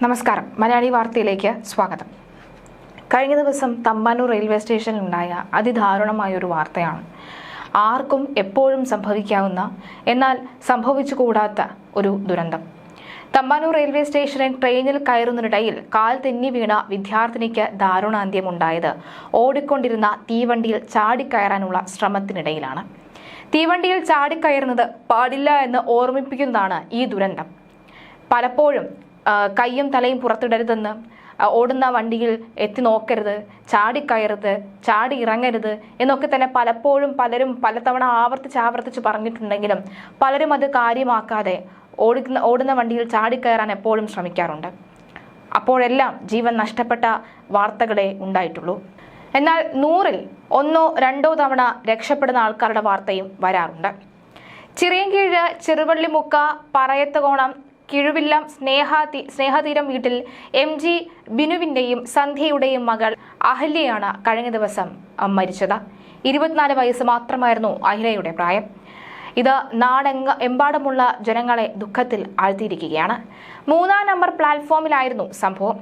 നമസ്കാരം. മലയാളി വാർത്തയിലേക്ക് സ്വാഗതം. കഴിഞ്ഞ ദിവസം തമ്പാനൂർ റെയിൽവേ സ്റ്റേഷനിലുണ്ടായ അതിദാരുണമായ ഒരു വാർത്തയാണ്. ആർക്കും എപ്പോഴും സംഭവിക്കാവുന്ന എന്നാൽ സംഭവിച്ചുകൂടാത്ത ഒരു ദുരന്തം. തമ്പാനൂർ റെയിൽവേ സ്റ്റേഷനിൽ ട്രെയിനിൽ കയറുന്നതിനിടയിൽ കാൽ തെന്നി വീണ വിദ്യാർത്ഥിനിക്ക് ദാരുണാന്ത്യമുണ്ടായത് ഓടിക്കൊണ്ടിരുന്ന തീവണ്ടിയിൽ ചാടിക്കയറാനുള്ള ശ്രമത്തിനിടയിലാണ്. തീവണ്ടിയിൽ ചാടിക്കയറുന്നത് പാടില്ല എന്ന് ഓർമ്മിപ്പിക്കുന്നതാണ് ഈ ദുരന്തം. പലപ്പോഴും കയ്യും തലയും പുറത്തിടരുതെന്ന് ഓടുന്ന വണ്ടിയിൽ എത്തി നോക്കരുത് ചാടിക്കയറുത് ചാടി ഇറങ്ങരുത് എന്നൊക്കെ തന്നെ പലപ്പോഴും പലരും പലതവണ ആവർത്തിച്ച് ആവർത്തിച്ച് പറഞ്ഞിട്ടുണ്ടെങ്കിലും പലരും അത് കാര്യമാക്കാതെ ഓടിക്കുന്ന ഓടുന്ന വണ്ടിയിൽ ചാടിക്കയറാൻ എപ്പോഴും ശ്രമിക്കാറുണ്ട്. അപ്പോഴെല്ലാം ജീവൻ നഷ്ടപ്പെട്ട വാർത്തകളെ ഉണ്ടായിട്ടുള്ളൂ. എന്നാൽ നൂറിൽ ഒന്നോ രണ്ടോ തവണ രക്ഷപ്പെടുന്ന ആൾക്കാരുടെ വാർത്തയും വരാറുണ്ട്. ചിറിയൻകീഴ് ചെറുവള്ളിമുക്ക പറയത്തകോണം കിഴുവില്ലം സ്നേഹാതി സ്നേഹതീരം വീട്ടിൽ എം ജി ബിനുവിന്റെയും സന്ധ്യയുടെയും മകൾ അഹല്യയാണ് കഴിഞ്ഞ ദിവസം മരിച്ചത്. ഇരുപത്തിനാല് വയസ്സ് മാത്രമായിരുന്നു അഹിലയുടെ പ്രായം. ഇത് നാടെങ്ങ എമ്പാടുമുള്ള ജനങ്ങളെ ദുഃഖത്തിൽ ആഴ്ത്തിയിരിക്കുകയാണ്. മൂന്നാം നമ്പർ പ്ലാറ്റ്ഫോമിലായിരുന്നു സംഭവം.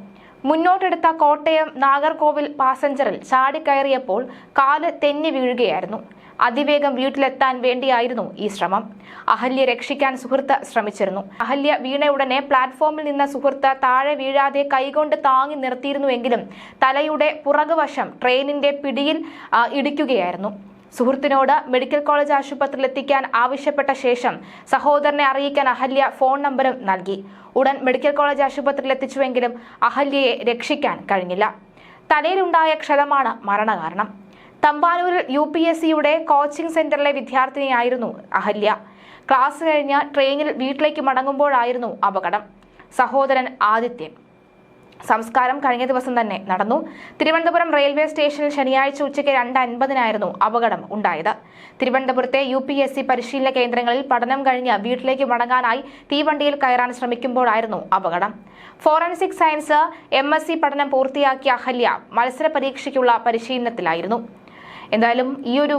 മുന്നോട്ടെടുത്ത കോട്ടയം നാഗർകോവിൽ പാസഞ്ചറിൽ ചാടിക്കയറിയപ്പോൾ കാൽ തെന്നി വീഴുകയായിരുന്നു. അതിവേഗം വീട്ടിലെത്താൻ വേണ്ടിയായിരുന്നു ഈ ശ്രമം. അഹല്യ രക്ഷിക്കാൻ സുഹൃത്ത് ശ്രമിച്ചിരുന്നു. അഹല്യ വീണയുടനെ പ്ലാറ്റ്ഫോമിൽ നിന്ന സുഹൃത്ത് താഴെ വീഴാതെ കൈകൊണ്ട് താങ്ങി നിർത്തിയിരുന്നുവെങ്കിലും തലയുടെ പുറകുവശം ട്രെയിനിന്റെ പിടിയിൽ ഇടിക്കുകയായിരുന്നു. സുഹൃത്തിനോട് മെഡിക്കൽ കോളേജ് ആശുപത്രിയിൽ എത്തിക്കാൻ ആവശ്യപ്പെട്ട ശേഷം സഹോദരനെ അറിയിക്കാൻ അഹല്യ ഫോൺ നമ്പറും നൽകി. ഉടൻ മെഡിക്കൽ കോളേജ് ആശുപത്രിയിൽ എത്തിച്ചുവെങ്കിലും അഹല്യയെ രക്ഷിക്കാൻ കഴിഞ്ഞില്ല. തലയിലുണ്ടായ ക്ഷതമാണ് മരണകാരണം. തമ്പാനൂരിൽ യു പി എസ് സിയുടെ കോച്ചിംഗ് സെന്ററിലെ വിദ്യാർത്ഥിനിയായിരുന്നു അഹല്യ. ക്ലാസ് കഴിഞ്ഞ് ട്രെയിനിൽ വീട്ടിലേക്ക് മടങ്ങുമ്പോഴായിരുന്നു അപകടം. സഹോദരൻ ആദിത്യൻ. സംസ്കാരം കഴിഞ്ഞ ദിവസം തന്നെ നടന്നു. തിരുവനന്തപുരം റെയിൽവേ സ്റ്റേഷനിൽ ശനിയാഴ്ച ഉച്ചയ്ക്ക് രണ്ട് അൻപതിനായിരുന്നു അപകടം ഉണ്ടായത്. തിരുവനന്തപുരത്തെ യു പി എസ് സി പരിശീലന കേന്ദ്രങ്ങളിൽ പഠനം കഴിഞ്ഞ് വീട്ടിലേക്ക് മടങ്ങാനായി തീവണ്ടിയിൽ കയറാൻ ശ്രമിക്കുമ്പോഴായിരുന്നു അപകടം. Forensic science M S C പഠനം പൂർത്തിയാക്കിയ അഹല്യ മത്സര പരീക്ഷയ്ക്കുള്ള പരിശീലനത്തിലായിരുന്നു. എന്തായാലും ഈ ഒരു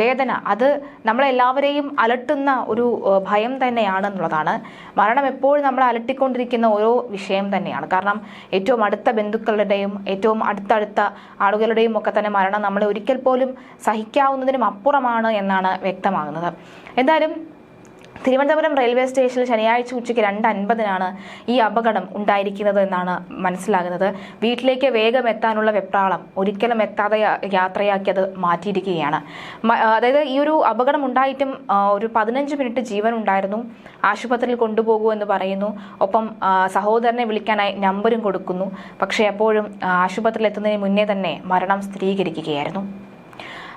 വേദന അത് നമ്മളെല്ലാവരെയും അലട്ടുന്ന ഒരു ഭയം ഭയം തന്നെയാണെന്നുള്ളതാണ്. മരണം എപ്പോഴും നമ്മളെ അലട്ടിക്കൊണ്ടിരിക്കുന്ന ഓരോ വിഷയം തന്നെയാണ്. കാരണം ഏറ്റവും അടുത്ത ബന്ധുക്കളുടെയും ഏറ്റവും അടുത്തടുത്ത ആളുകളുടെയും ഒക്കെ തന്നെ മരണം നമ്മളെ ഒരിക്കൽ പോലും സഹിക്കാവുന്നതിനും അപ്പുറമാണ് എന്നാണ് വ്യക്തമാകുന്നത്. എന്തായാലും തിരുവനന്തപുരം റെയിൽവേ സ്റ്റേഷനിൽ ശനിയാഴ്ച ഉച്ചയ്ക്ക് രണ്ട് അൻപതിനാണ് ഈ അപകടം ഉണ്ടായിരിക്കുന്നത് എന്നാണ് മനസ്സിലാകുന്നത്. വീട്ടിലേക്ക് വേഗം എത്താനുള്ള വെപ്രാളം ഒരിക്കലും എത്താതെ യാത്രയാക്കി അത് മാറ്റിയിരിക്കുകയാണ് അതായത് ഈ ഒരു അപകടം ഉണ്ടായിട്ടും ഒരു പതിനഞ്ച് മിനിറ്റ് ജീവൻ ഉണ്ടായിരുന്നു. ആശുപത്രിയിൽ കൊണ്ടുപോകൂ എന്ന് പറയുന്നു. ഒപ്പം സഹോദരനെ വിളിക്കാനായി നമ്പരും കൊടുക്കുന്നു. പക്ഷേ എപ്പോഴും ആശുപത്രിയിൽ എത്തുന്നതിന് മുന്നേ തന്നെ മരണം സ്ഥിരീകരിക്കുകയായിരുന്നു.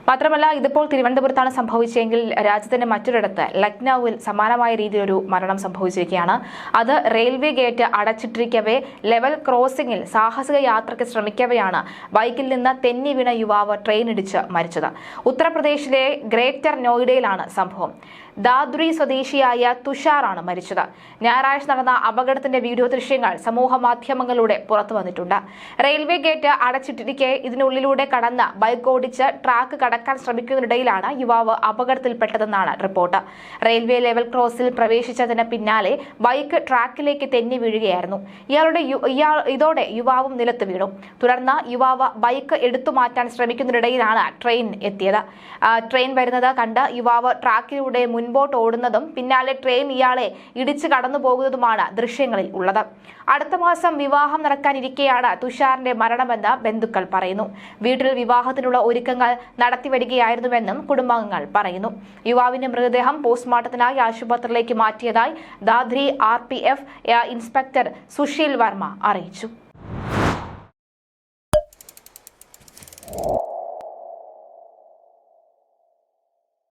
മാത്രമല്ല ഇതിപ്പോൾ തിരുവനന്തപുരത്താണ് സംഭവിച്ചതെങ്കിൽ രാജ്യത്തിന്റെ മറ്റൊരിടത്ത് ലക്നൌവിൽ സമാനമായ രീതിയിലൊരു മരണം സംഭവിച്ചിരിക്കുകയാണ്. അത് റെയിൽവേ ഗേറ്റ് അടച്ചിട്ടിരിക്കവേ ലെവൽ ക്രോസിംഗിൽ സാഹസിക യാത്രയ്ക്ക് ശ്രമിക്കവെയാണ് ബൈക്കിൽ നിന്ന് തെന്നി വീണ യുവാവ് ട്രെയിൻ ഇടിച്ച് മരിച്ചത്. ഉത്തർപ്രദേശിലെ ഗ്രേറ്റർ നോയിഡയിലാണ് സംഭവം. ദാദ്രി സ്വദേശിയായ തുഷാറാണ് മരിച്ചത്. ഞായറാഴ്ച നടന്ന അപകടത്തിന്റെ വീഡിയോ ദൃശ്യങ്ങൾ സമൂഹ മാധ്യമങ്ങളിലൂടെ പുറത്തു വന്നിട്ടുണ്ട്. റെയിൽവേ ഗേറ്റ് അടച്ചിട്ടിരിക്കെ ഇതിനുള്ളിലൂടെ കടന്ന് ബൈക്ക് ഓടിച്ച് ട്രാക്ക് കടക്കാൻ ശ്രമിക്കുന്നതിനിടയിലാണ് യുവാവ് അപകടത്തിൽപ്പെട്ടതെന്നാണ് റിപ്പോർട്ട്. റെയിൽവേ ലെവൽ ക്രോസിൽ പ്രവേശിച്ചതിന് പിന്നാലെ ബൈക്ക് ട്രാക്കിലേക്ക് തെന്നി വീഴുകയായിരുന്നു. ഇയാളുടെ ഇതോടെ യുവാവും നിലത്ത് വീണു. തുടർന്ന് യുവാവ് ബൈക്ക് എടുത്തു മാറ്റാൻ ശ്രമിക്കുന്നതിനിടയിലാണ് ട്രെയിൻ എത്തിയത്. ട്രെയിൻ വരുന്നത് കണ്ട് യുവാവ് ട്രാക്കിലൂടെ മുൻപോട്ട് ഓടുന്നതും പിന്നാലെ ട്രെയിൻ ഇയാളെ ഇടിച്ചു കടന്നു പോകുന്നതുമാണ് ദൃശ്യങ്ങളിൽ ഉള്ളത്. അടുത്ത മാസം വിവാഹം നടക്കാനിരിക്കെയാണ് തുഷാറിന്റെ മരണമെന്ന് ബന്ധുക്കൾ പറയുന്നു. വീട്ടിൽ വിവാഹത്തിനുള്ള ഒരുക്കങ്ങൾ നടത്തിവരികയായിരുന്നുവെന്നും കുടുംബാംഗങ്ങൾ പറയുന്നു. യുവാവിന്റെ മൃതദേഹം പോസ്റ്റ്മോർട്ടത്തിനായി ആശുപത്രിയിലേക്ക് മാറ്റിയതായി ദാദ്രി ആർ ഇൻസ്പെക്ടർ സുശീൽ വർമ്മ അറിയിച്ചു.